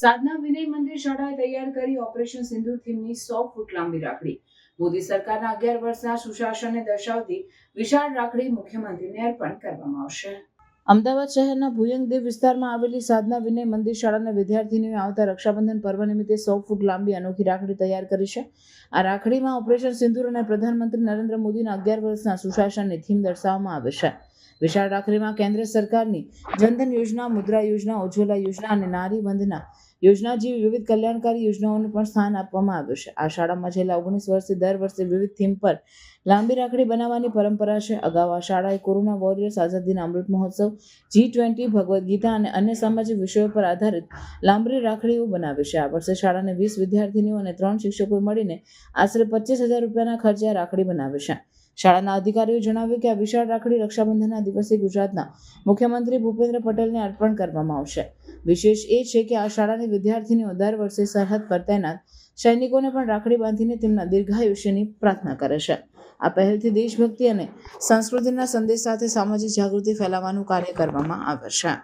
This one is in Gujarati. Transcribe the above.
સાધના વિનય મંદિર શાળાએ તૈયાર કરી ઓપરેશન સિંદૂર થીમની સો ફૂટ લાંબી રાખડી. મોદી સરકારના અગિયાર વર્ષના સુશાસનને દર્શાવતી વિશાળ રાખડી મુખ્યમંત્રીને અર્પણ કરવામાં આવશે. અમદાવાદ શહેરના ભુયંગદેવ વિસ્તારમાં આવેલી સાધના વિનય મંદિર શાળાના વિદ્યાર્થીનીઓએ આવતા રક્ષાબંધન પર્વ નિમિત્તે સો ફૂટ લાંબી અનોખી રાખડી તૈયાર કરી છે. આ રાખડીમાં ઓપરેશન સિંદૂર અને પ્રધાનમંત્રી નરેન્દ્ર મોદીના અગિયાર વર્ષના સુશાસનની થીમ દર્શાવવામાં આવે છે. વિશાળ રાખડીમાં કેન્દ્ર સરકારની જનધન યોજના, મુદ્રા યોજના, ઉજ્જવલા યોજના અને નારી વંદના યોજના જેવી વિવિધ કલ્યાણકારી યોજનાઓનું પણ સ્થાન આપવામાં આવ્યું છે. આ શાળામાં છેલ્લા ઓગણીસ વર્ષથી દર વર્ષે વિવિધ થીમ પર લાંબી રાખડી બનાવવાની પરંપરા છે. અગાઉ આ શાળાએ કોરોના વોરિયર્સ આઝાદીના અમૃત મહોત્સવ, જી ટ્વેન્ટી, ભગવદ્ ગીતા અને અન્ય સામાજિક વિષયો પર આધારિત લાંબી રાખડીઓ બનાવી છે. આ વર્ષે શાળાને વીસ વિદ્યાર્થીનીઓ અને ત્રણ શિક્ષકોએ મળીને આશરે પચીસ હજાર રૂપિયાના ખર્ચે રાખડી બનાવી છે. શાળાના અધિકારીઓએ જણાવ્યું કે આ વિશાળ રાખડી રક્ષાબંધનના દિવસે ગુજરાતના મુખ્યમંત્રી ભૂપેન્દ્ર પટેલને અર્પણ કરવામાં આવશે. વિશેષ એ છે કે આ શાળાની વિદ્યાર્થીનીઓ દર વર્ષે સરહદ પર તૈનાત સૈનિકોને પણ રાખડી બાંધીને તેમના દીર્ઘાયુષ્યની પ્રાર્થના કરે છે. આ પહેલથી દેશભક્તિ અને સંસ્કૃતિના સંદેશ સાથે સામાજિક જાગૃતિ ફેલાવવાનું કાર્ય કરવામાં આવે છે.